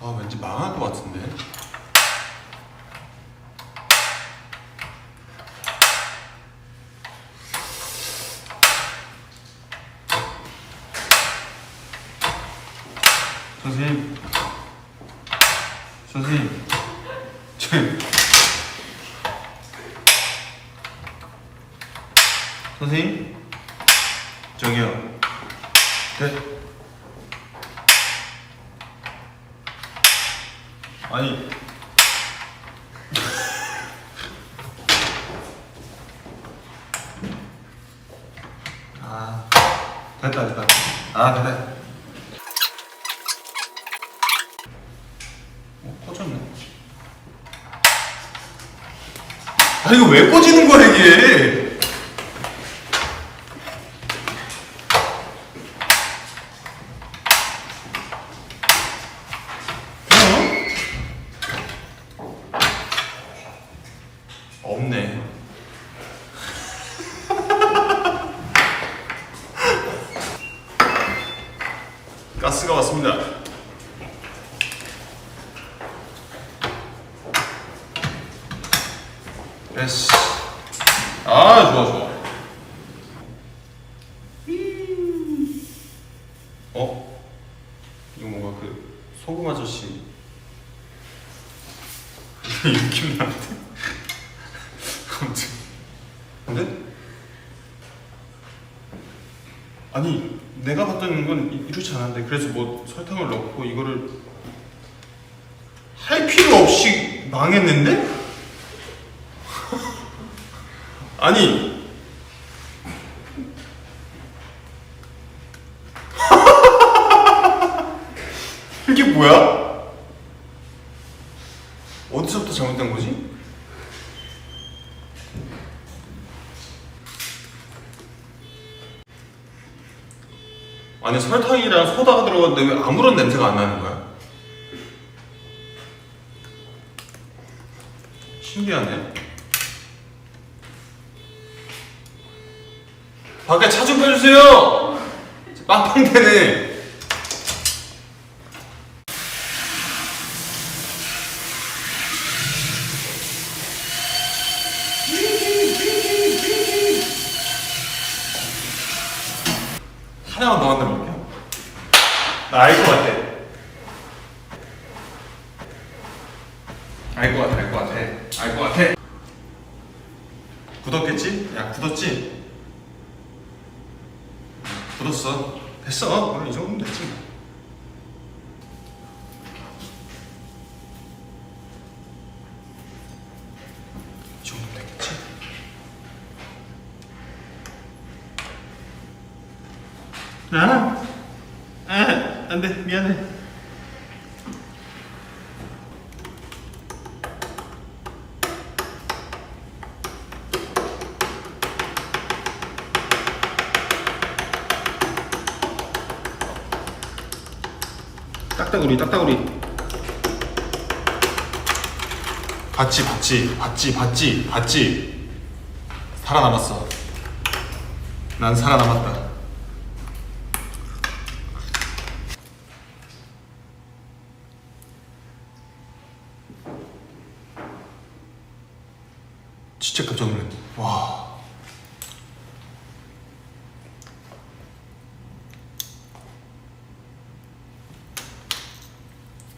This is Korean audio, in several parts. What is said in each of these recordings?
아 왠지 망할 것 같은데. 선생님, 저기요. 네. 아니. 아, 됐다, 됐다. 아, 됐다. 어, 꺼졌네. 아, 이거 왜 꺼지는 거야, 이게? 없네. 가스가 왔습니다. 됐어. 아, 좋아, 좋아. 어? 이거 뭔가 그 소금 아저씨 느낌 나는데? 아무튼 근데? 아니 내가 봤던 건 이- 이렇지 않았는데 그래서 뭐 설탕을 넣고 이거를 할 필요 없이 망했는데? 아니 이게 뭐야? 어디서부터 잘못된 거지? 아니 설탕이랑 소다가 들어갔는데 왜 아무런 냄새가 안 나는 거야? 신기하네. 밖에 차 좀 빼주세요. 빵빵대네. 하나만 더 만들어 볼게요. 나 알 것 같아. 알 것 같아, 알 것 같아. 알 것 같아. 굳었겠지? 야, 굳었지? 굳었어. 됐어. 오늘 이 정도면 됐지. 뭐. 이 정도면 되겠지? 아, 아, 안 돼. 미안해. 딱따구리, 딱따구리. 봤지, 봤지, 봤지, 봤지, 봤지. 살아남았어. 난 살아남았다. 진짜 깜짝 놀랐네. 와.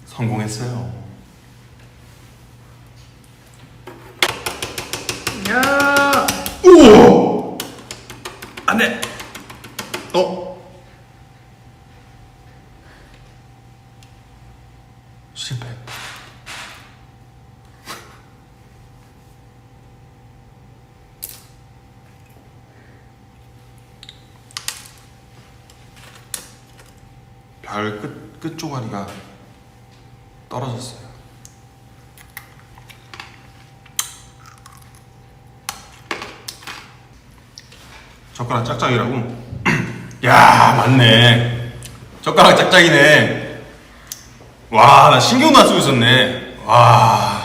성공했어요. 야! 우와! 안 돼! 어? 별 끝, 끝 쪼가리가 떨어졌어요. 젓가락 짝짝이라고? 야, 맞네. 젓가락 짝짝이네. 와, 나 신경도 안 쓰고 있었네. 와.